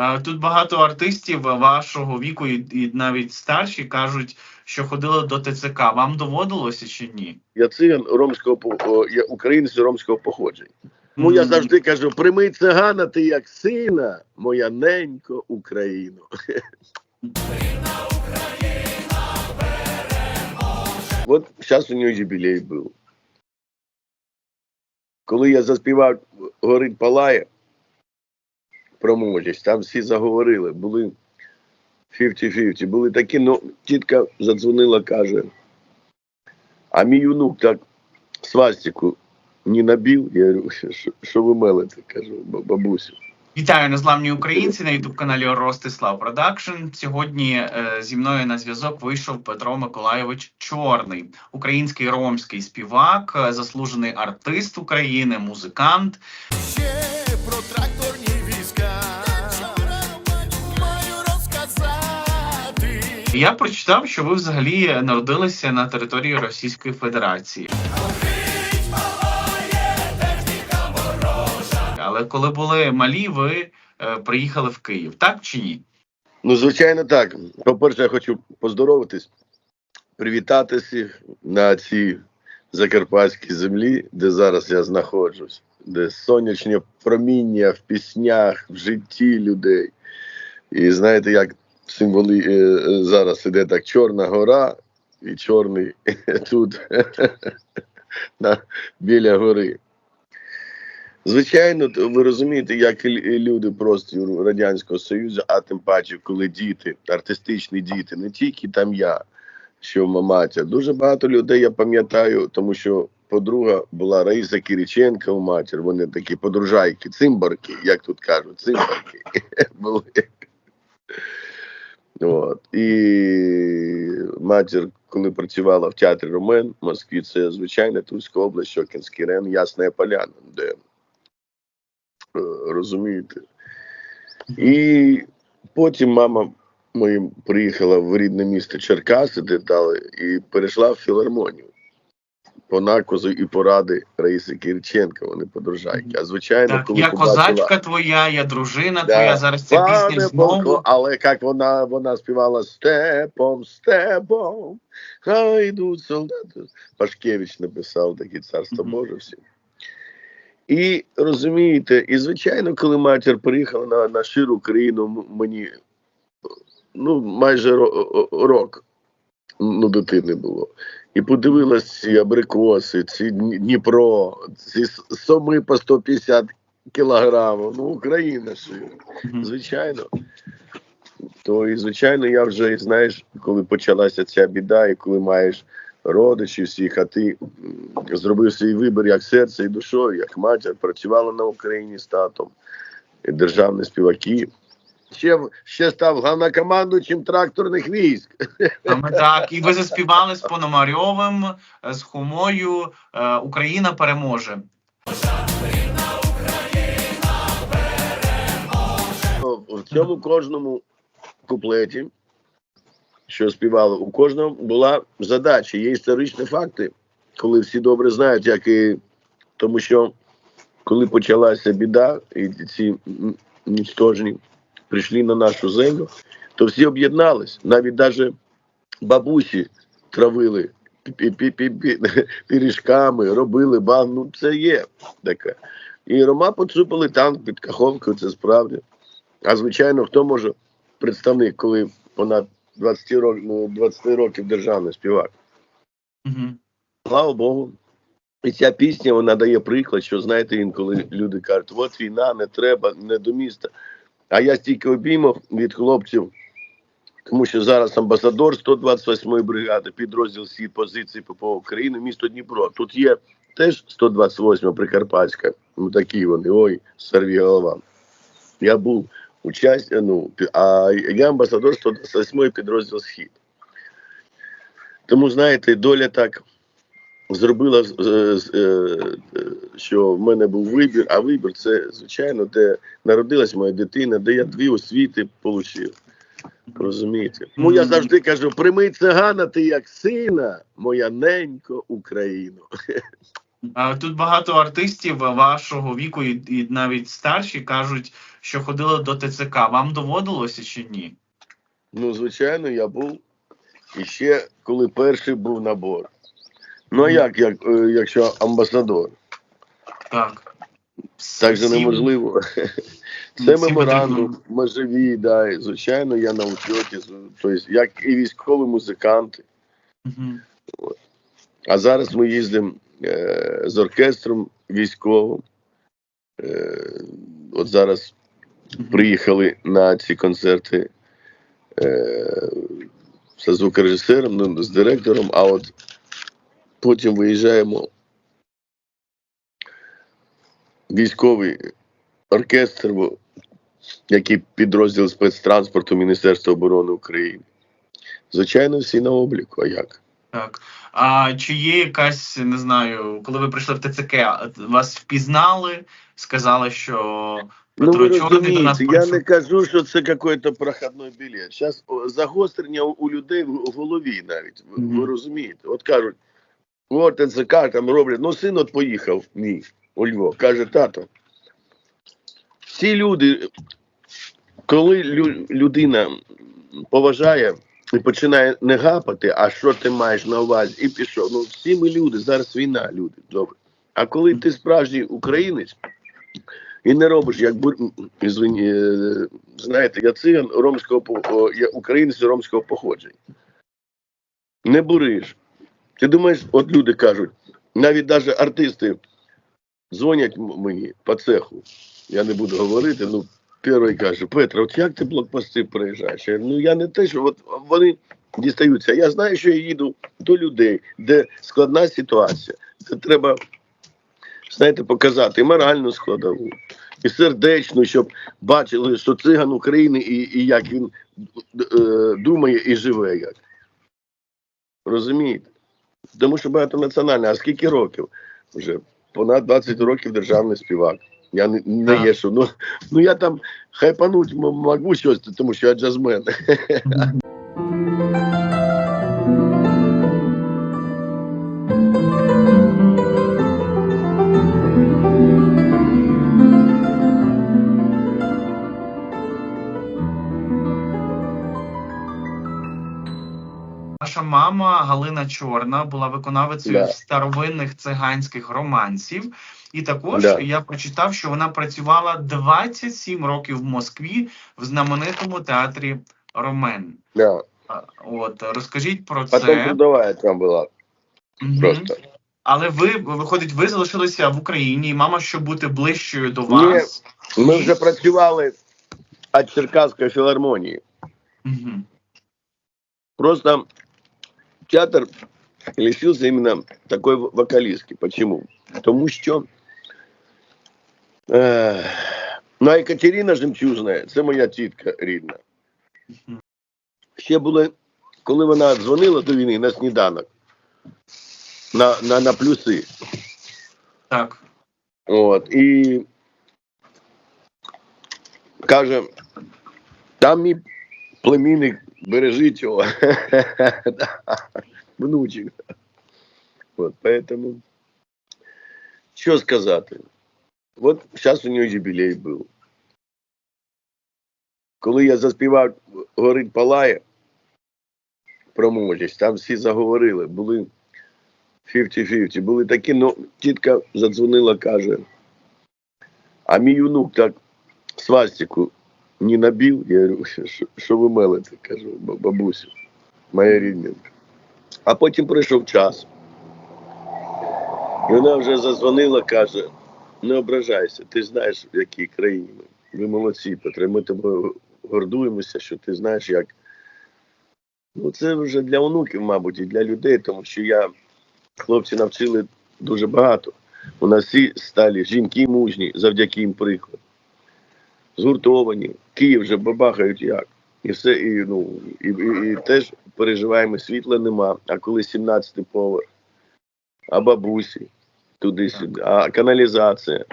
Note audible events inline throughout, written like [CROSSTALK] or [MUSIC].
Е, Тут багато артистів вашого віку і, і навіть старші кажуть, що ходили до ТЦК. Вам доводилося чи ні? Я циган ромського я українець ромського походження. Тому я завжди кажу: прийми цигана ти як сина, моя ненько Україну. От зараз у нього юбілей був. Коли я заспівав Горить Палає про молодість, там всі заговорили, були 50-50, були такі, ну, тітка задзвонила, каже, а мій онук так свастику не набив. Я говорю, що, що ви мелите? кажу, бабусю. Вітаю незламні українці на ютуб каналі Ростислав Продакшн. Сьогодні е, зі мною на зв'язок вийшов Петро Миколайович Чорний, український ромський співак, е, заслужений артист України, музикант. ще про Я прочитав, що ви взагалі народилися на території Російської Федерації. Але коли були малі, ви е, приїхали в Київ, так чи ні? Ну, звичайно, так. По-перше, я хочу поздоровитись, привітати на цій закарпатській землі, де зараз я знаходжусь, де сонячне проміння в піснях, в житті людей. І знаєте, як символи е, е, зараз іде так Чорна гора і чорний [LAUGHS] тут [LAUGHS] на, біля гори. Звичайно, ви розумієте, як люди простору Радянського Союзу, а тим паче, коли діти, артистичні діти, не тільки там я, що маматя. Дуже багато людей я пам'ятаю, тому що подруга була Раїса Кириченка у матір. Вони такі подружайки, цимбарки, як тут кажуть, цимбарки [LAUGHS] були. От. І матір, коли працювала в театрі Ромен в Москві, це звичайна Тульська область, Шокінський район, Ясна Поляна, де е, розумієте. І потім мама моїм приїхала в рідне місто Черкаси, де дали, і перейшла в філармонію. По наказу і поради Раїси Кириченка, вони подружайки. А звичайно, Так, коли я побачила- козачка твоя, я дружина Да. твоя. Зараз ця Пане пісня знову. але як вона, вона співала степом, степом, хай йдуть солдати. Пашкевич написав таке царство Мгм. Боже всім. І розумієте, і звичайно, коли матір приїхала на, на щиру Україну, мені ну, майже рок ну, дитини було. І подивилась ці абрикоси, ці Дніпро, ці соми по 150 кілограмів. Ну, Україна ж. Звичайно. То і звичайно, я вже знаєш, коли почалася ця біда, і коли маєш родичів всіх, а ти зробив свій вибір як серце і душою, як матір, працювала на Україні з татом, державні співаки. Ще, ще став головнокомандуючим тракторних військ. Саме так. І ви заспівали з Пономарьовим, е, з Хумою. е, Україна переможе. В цьому кожному куплеті, що співали, у кожного була задача. Є історичні факти, коли всі добре знають, як і тому що коли почалася біда, і ці нічтожні прийшли на нашу землю, то всі об'єднались. Навіть даже бабусі травили [LAUGHS] пиріжками, робили бан. Ну це є таке. І Рома поцупили танк під Каховкою, це справді. А звичайно, хто може представник, коли понад 20 років, ну, 20 років державний співак. Мгм. Слава Богу. І ця пісня вона дає приклад, що знаєте, інколи люди кажуть, от війна, не треба, не до міста. А я стільки обіймав від хлопців, тому що зараз амбасадор 128-ї бригади, підрозділ всі позиції ППО України, місто Дніпро. Тут є теж 128 Прикарпатська. Ну такі вони, ой, сорві голова. Я був участь, ну, а я амбасадор 128-ї підрозділ Схід. Тому, знаєте, доля так зробила, з- е, е, що в мене був вибір, а вибір це, звичайно, де народилась моя дитина, де я дві освіти отримав. Розумієте? Тому я завжди кажу: прийми цигана ти як сина, моя ненько Україну. Е, Тут багато артистів вашого віку і, і навіть старші кажуть, що ходили до ТЦК. Вам доводилося чи ні? Ну, звичайно, я був. І ще коли перший був набор. Ну, а як, як е, якщо амбасадор? Так. Так же неможливо. [LAUGHS] Це меморандум, ми да, і, звичайно, я на учоті, тобто, як і військові музиканти. Мгм. А зараз ми їздимо е, з оркестром військовим. Е, от зараз приїхали на ці концерти е, зі звукорежисером, ну, з директором, а от потім виїжджаємо військовий оркестр, який підрозділ спецтранспорту Міністерства оборони України. Звичайно, всі на обліку, а як? Так. А чи є якась, не знаю, коли ви прийшли в ТЦК, вас впізнали, сказали, що Ну, Петро ви Чорний до нас розумієте, я прийшов? не кажу, що це якийсь проходний білет. Зараз загострення у- людей в голові навіть. Ви, Мгм. ви розумієте? От кажуть, от ТЦК там роблять. Ну, син от поїхав мій у Львов. Каже, тато. Всі люди, коли лю- людина поважає і починає не гапати, а що ти маєш на увазі, і пішов. Ну, всі ми люди, зараз війна, люди. Добре. А коли ти справжній українець, і не робиш, як. Ізвині, е, знаєте, я циган я українець ромського походження. Не буриш. Ти думаєш, от люди кажуть, навіть навіть артисти дзвонять мені по цеху. Я не буду говорити, ну перший каже, Петро, от як ти блокпости приїжджаєш? Я, ну я не те, що от вони дістаються. Я знаю, що я їду до людей, де складна ситуація, де треба знаєте, показати і моральну складову, і сердечну, щоб бачили, що циган України і, і як він е, думає і живе. як. Розумієте? Тому що багатонаціональне, а скільки років? Вже понад 20 років державний співак. Я не, не є, що ну, ну я там хайпануть можу щось, тому що я джазмен. [LAUGHS] Ваша мама Галина Чорна була виконавицею Да. старовинних циганських романсів. І також Да. я прочитав, що вона працювала 27 років в Москві в знаменитому театрі Ромен. А, От розкажіть про Потім це. трудовая там була Мгм. просто. Але ви виходить, ви залишилися в Україні, і мама, щоб бути ближчою до вас. Ми вже працювали від Черкаської філармонії. Мгм. Просто театр лишился именно такой вокалистки. Почему? Тому що е, ну, а Екатерина Жемчужна, це моя тітка рідна. Ще були, коли вона дзвонила до війни на сніданок, на, на, на плюси. Так. От, і каже, там мій племінник, бережіть його. [LAUGHS] Внучик. От, поэтому, що сказати? От зараз у нього юбілей був. Коли я заспівав Горить Палає про молодість, там всі заговорили, були 50-50. Були такі, ну, тітка задзвонила, каже, а мій онук так свастику не набив. Я говорю, [LAUGHS] що, ви мелите? Кажу, бабусю, моя рідненька. А потім прийшов час. І вона вже задзвонила, каже, не ображайся, ти знаєш, в якій країні ми. Ви молодці, Петре, ми тобою гордуємося, що ти знаєш, як. Ну, це вже для онуків, мабуть, і для людей, тому що я хлопці навчили дуже багато. У нас всі стали жінки мужні, завдяки їм приклад. Згуртовані. Київ вже бабахають як. І все, і, ну, і, і, і теж переживаємо, світла нема, а коли 17-й поверх, а бабусі туди-сюди, а каналізація.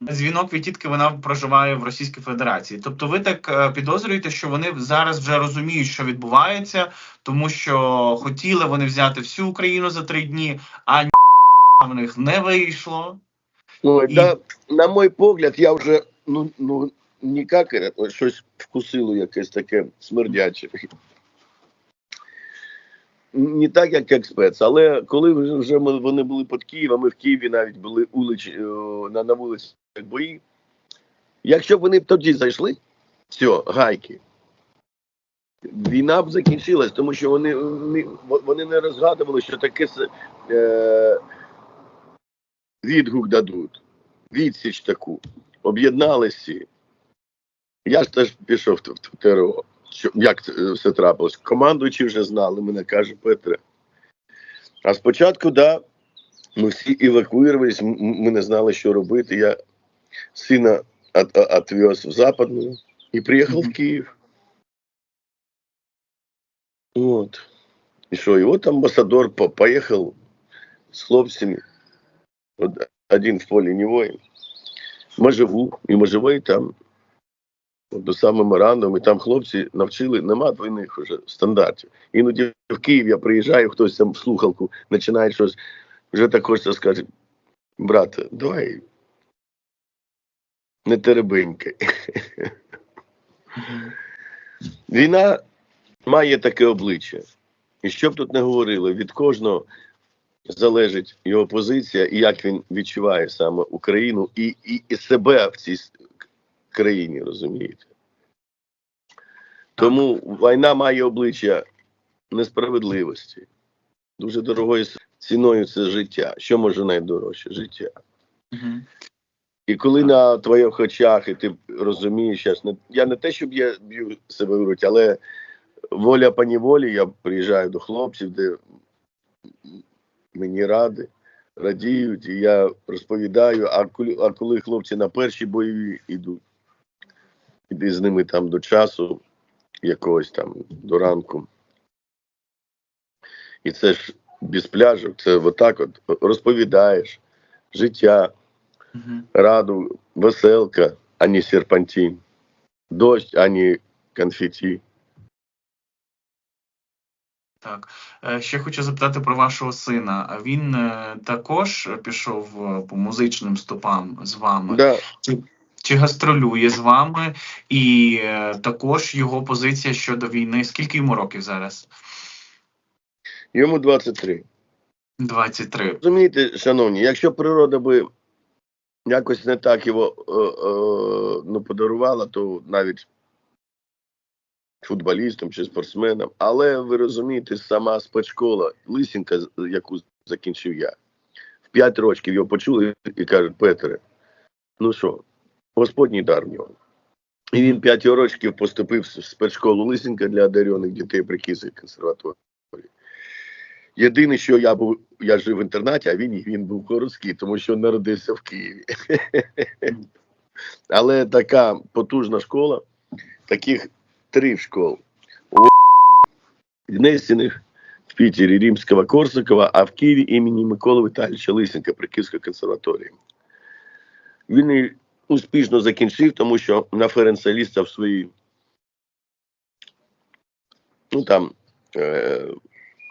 Дзвінок від тітки вона проживає в Російській Федерації. Тобто, ви так е, підозрюєте, що вони зараз вже розуміють, що відбувається, тому що хотіли вони взяти всю Україну за три дні, а ні, в них не вийшло. Ну, І- та, на мой погляд, я вже ну, ну, ніяк е, щось вкусило якесь таке смердяче. Не так, як як спец, але коли вже, вже ми, вони були під Києвом, ми в Києві навіть були улич, е, на, на вулиці бої. Якщо б вони тоді зайшли, все, гайки. Війна б закінчилась, тому що вони, вони, вони не розгадували, що таке е, відгук дадуть, відсіч таку. Об'єдналися. Я ж теж пішов в, в, в ТРО. Що, як все трапилось? Командуючі вже знали, мене каже Петре. А спочатку, да, ми всі евакуювалися, ми не знали, що робити. Я сина от, от, отвез в Западную и приехал в Киев. Вот. И что, и вот амбассадор по- поехал с хлопцами. Вот один в поле не воин. Можеву, і Можевий там от до саме меморандум, і там хлопці навчили, нема двойних вже стандартів. Іноді в Київ я приїжджаю, хтось там в слухалку починає щось, вже так хочеться сказати, брате, давай не теребенькай. [LAUGHS] Війна має таке обличчя. І що б тут не говорили, від кожного залежить його позиція і як він відчуває саме Україну і, і, і себе в цій країні, розумієте? Тому війна має обличчя несправедливості. Дуже дорогою ціною це життя. Що може найдорожче? Життя. Мгм. І коли на твоїх очах, і ти розумієш, я не те, щоб я б'ю себе в грудь, але воля по неволі, я приїжджаю до хлопців, де мені ради, радіють, і я розповідаю, а коли, а коли хлопці на перші бойові йдуть, іди з ними там до часу, якогось там до ранку. І це ж без пляжок, це отак от розповідаєш життя Мгм. раду, веселка, а не серпантин. Дождь, а не. Так, Е, ще хочу запитати про вашого сина. Він е, також пішов е, по музичним стопам з вами? Да, Чи гастролює з вами? І е, також його позиція щодо війни. Скільки йому років зараз? йому 23. 23. Розумієте, шановні, якщо природа би якось не так його е, е, ну, подарувала, то навіть футболістам чи спортсменам. Але ви розумієте, сама спецшкола, лисінка, яку закінчив я, в 5 років його почули і кажуть, Петре, ну що, Господній дар в нього. І він 5 років поступив в спецшколу Лисенка для одарених дітей при Київській консерваторії. Єдине, що я був, я жив в інтернаті, а він, він був городський, тому що народився в Києві. [LAUGHS] Але така потужна школа, таких три школ. У Гнесіних, в Пітері Римського Корсакова, а в Києві імені Миколи Віталійовича Лисенка при Київській консерваторії. Він успішно закінчив, тому що на Ференца Ліста в своїй, ну там, е,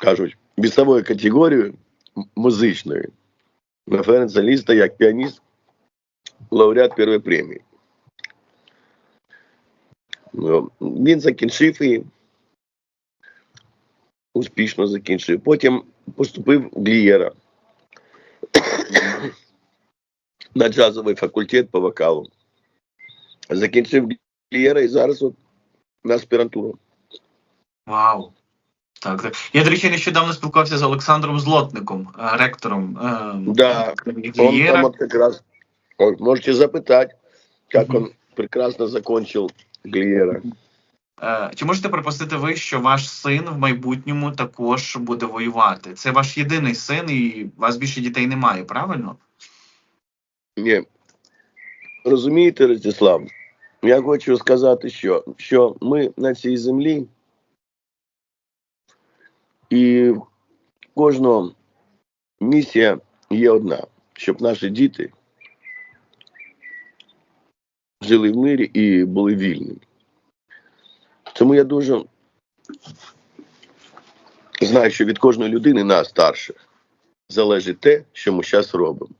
кажуть, вісової категорії музичної. На Ференца Ліста як піаніст, лауреат першої премії. Ну, Він закінчив і успішно закінчив. Потім поступив в Глієра на джазовий факультет по вокалу. Закінчив Глієра і зараз от на аспірантуру. Вау. Так, так. Я, до речі, нещодавно спілкувався з Олександром Злотником, е, ректором е, Да, Он Глієра. там вот как раз, можете запитать, как он прекрасно закончил Глиера. Е, Чи можете припустити ви, що ваш син в майбутньому також буде воювати? Це ваш єдиний син, і у вас більше дітей немає, правильно? Ні. Розумієте, Ростислав, я хочу сказати, що, що ми на цій землі і кожного місія є одна, щоб наші діти жили в мирі і були вільні. Тому я дуже знаю, що від кожної людини нас старших залежить те, що ми зараз робимо.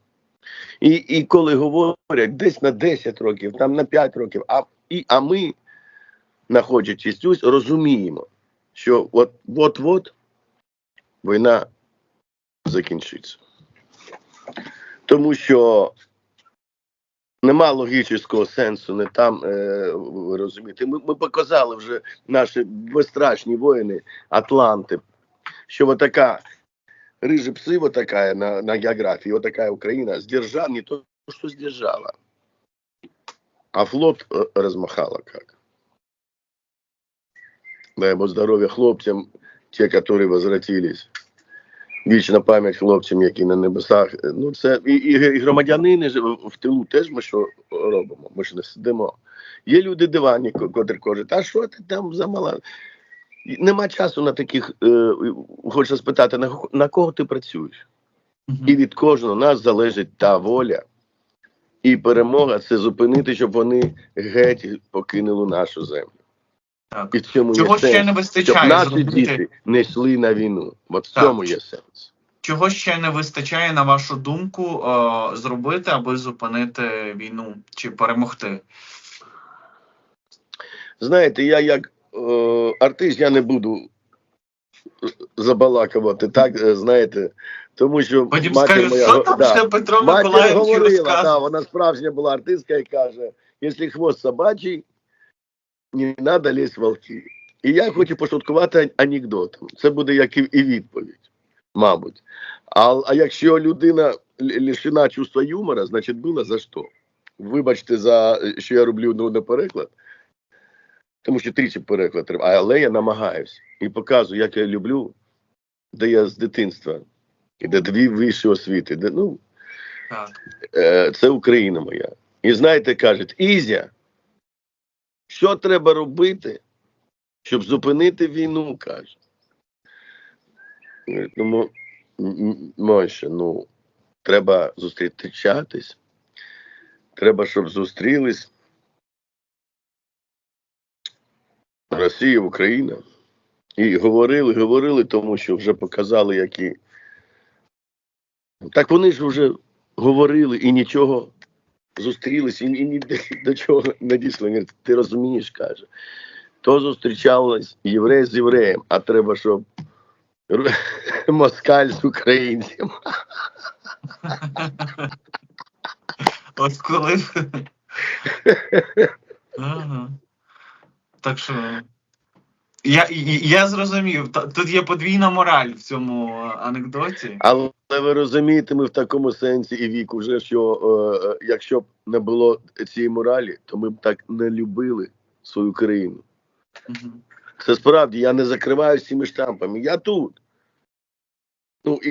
І, і коли говорять десь на 10 років, там на 5 років, а І, а ми, знаходячись тут, розуміємо, що от, от-от війна закінчиться. Тому що нема логічного сенсу не там, е, ви розумієте. Ми, ми показали вже наші безстрашні воїни Атланти, що така рыжий псы вот такая на, на географии, вот такая Украина, сдержала, не то, что сдержала, а флот э, размахала как. Дай Бог здоров'я хлопцям, ті, які возвратились. Вічна пам'ять хлопцям, які на небесах. Ну, це і, і, і громадянини ж в в тилу теж ми що робимо? Ми ж не сидимо. Є люди дивані, ко- котрі кажуть, а що ти там за мала? Нема часу на таких, е, хочу спитати, на, на кого ти працюєш? Мгм. І від кожного нас залежить та воля і перемога це зупинити, щоб вони геть покинули нашу землю. Так. І в цьому Чого є ще сенс, не щоб вистачає наші зробити? діти не йшли на війну. От в Так. цьому є сенс. Чого ще не вистачає, на вашу думку, е, зробити, аби зупинити війну чи перемогти? Знаєте, я як артист я не буду забалакувати, так е, знаєте, тому що Потім матір моя що там да, ще Петро матір говорила, да, вона справжня була артистка і каже: якщо хвост собачий, не треба лізти в волки. І я хочу пошуткувати анекдотом. Це буде як і, відповідь, мабуть. А, а якщо людина лишена чувства юмора, значить було за що. Вибачте, за е, що я роблю ну, на переклад, тому що тричі переклад треба, але я намагаюся і показую, як я люблю, де я з дитинства, і де дві вищі освіти, де, ну, Так. е, це Україна моя. І знаєте, кажуть, Ізя, що треба робити, щоб зупинити війну, каже. Говорить, Ну, мо- м- м- Мойша, ну, треба зустрічатись, треба, щоб зустрілись Росія, Україна. І говорили, говорили, тому що вже показали, які. Так вони ж вже говорили і нічого зустрілись, і, і ні до чого не дійшли. Ти розумієш, каже. То зустрічались єврей з євреєм, а треба, щоб [LAUGHS] москаль з українцем. От коли. [LAUGHS] ага. Так що. Я, я зрозумів, тут є подвійна мораль в цьому анекдоті. Але ви розумієте, ми в такому сенсі і вік уже, що е, е, якщо б не було цієї моралі, то ми б так не любили свою країну. Мгм. Це справді я не закриваю цими штампами. Я тут. Ну і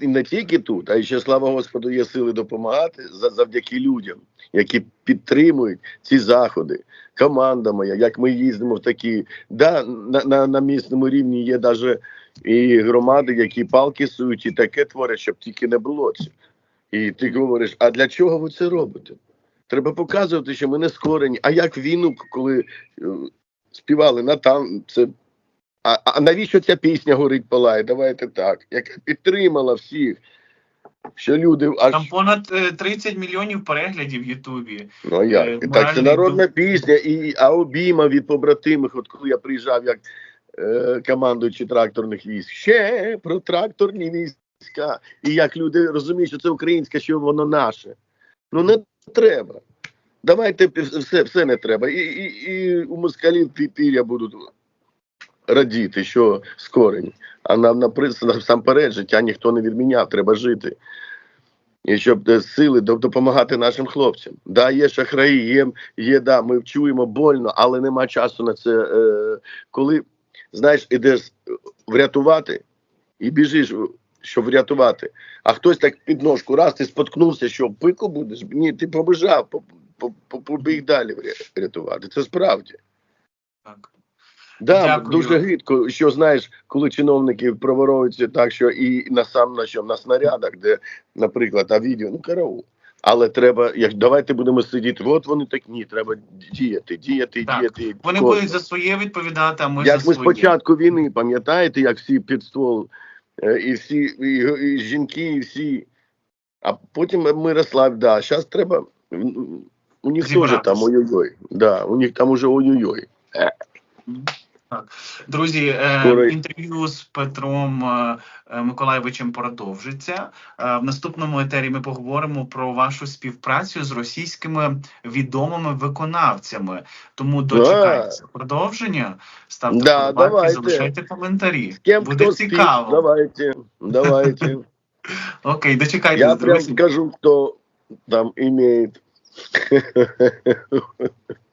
і не тільки тут, а й ще слава Господу, є сили допомагати завдяки людям, які підтримують ці заходи. Команда моя, як ми їздимо в такі. Да, на, на, на місному рівні є навіть і громади, які палки сують, і таке творять, щоб тільки не було це. І ти говориш, а для чого ви це робите? Треба показувати, що ми не скорені. А як війну, коли е, співали на там, це. А, а навіщо ця пісня горить палає? Давайте так. Яка підтримала всіх, що люди аж Там понад е, 30 мільйонів переглядів в Ютубі. ну як? е, так, це народна дух. пісня, і а обійма від побратимих, от коли я приїжджав як е, командуючий тракторних військ, ще про тракторні війська. І як люди розуміють, що це українське, що воно наше. Ну не треба. Давайте все, все не треба. І, і, і у москалів пі- пір'я будуть радіти, що скорені. А нам насамперед життя ніхто не відміняв, треба жити. І щоб е, сили допомагати нашим хлопцям. Да, є шахраї, є, є да, ми чуємо больно, але нема часу на це. Е, коли, знаєш, ідеш е, врятувати і біжиш, е, щоб врятувати, а хтось так під ножку, раз ти споткнувся, що пику будеш? Ні, ти побіжав, по- по- по- побіг далі вря- рятувати. Це справді. Так. Да, Дякую. дуже гидко, що знаєш, коли чиновники проворуються так, що і на сам на що на снарядах, де, наприклад, а відео, ну караул. Але треба, як давайте будемо сидіти. От вони так ні, треба діяти, діяти, Так. діяти. Вони кожен. будуть за своє відповідати, а ми як за ми своє. спочатку війни, пам'ятаєте, як всі під ствол, е, і всі і, і жінки, і всі. А потім Мирослав, да, зараз треба у них Разобраться. там ой-ой-ой. Да, у них там уже ой-ой-ой. Так, друзі, е, інтерв'ю з Петром е, е, Миколаєвичем продовжиться. В наступному етері ми поговоримо про вашу співпрацю з російськими відомими виконавцями. Тому дочекайтеся продовження. Ставте Да, давайте. залишайте коментарі. С кем Буде спит, цікаво. давайте, давайте. [LAUGHS] Окей, дочекайтеся, Я прям скажу, кто там имеет [LAUGHS]